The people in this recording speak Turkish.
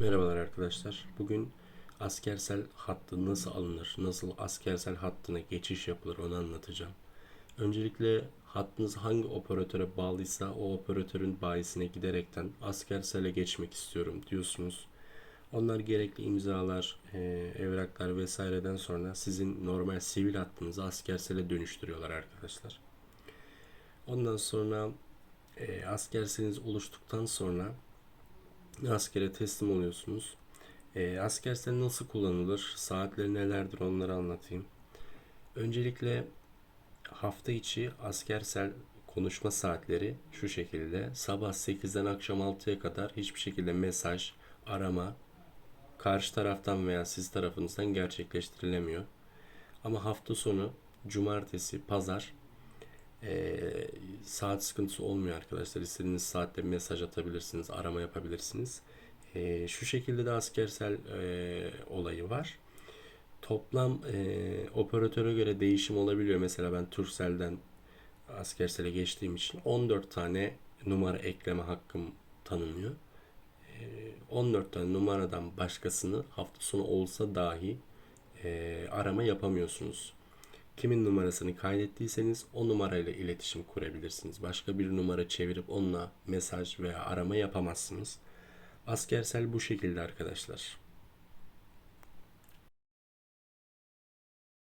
Merhabalar arkadaşlar. Bugün askersel hattı nasıl alınır, nasıl askersel hattına geçiş yapılır onu anlatacağım. Öncelikle hattınız hangi operatöre bağlıysa o operatörün bayisine giderekten askersele geçmek istiyorum diyorsunuz. Onlar gerekli imzalar, e, evraklar vesaireden sonra sizin normal sivil hattınızı askersele dönüştürüyorlar arkadaşlar. Ondan sonra e, askerseniz oluştuktan sonra askere teslim oluyorsunuz. E, askersel nasıl kullanılır? Saatleri nelerdir onları anlatayım. Öncelikle hafta içi askersel konuşma saatleri şu şekilde. Sabah 8'den akşam 6'ya kadar hiçbir şekilde mesaj, arama karşı taraftan veya siz tarafınızdan gerçekleştirilemiyor. Ama hafta sonu cumartesi, pazar saat sıkıntısı olmuyor arkadaşlar. İstediğiniz saatte mesaj atabilirsiniz, arama yapabilirsiniz. Ee, şu şekilde de askersel e, olayı var. Toplam e, operatöre göre değişim olabiliyor. Mesela ben Turkcell'den askersele geçtiğim için 14 tane numara ekleme hakkım tanınıyor. E, 14 tane numaradan başkasını hafta sonu olsa dahi e, arama yapamıyorsunuz. Kimin numarasını kaydettiyseniz o numarayla iletişim kurabilirsiniz. Başka bir numara çevirip onunla mesaj veya arama yapamazsınız. Askersel bu şekilde arkadaşlar.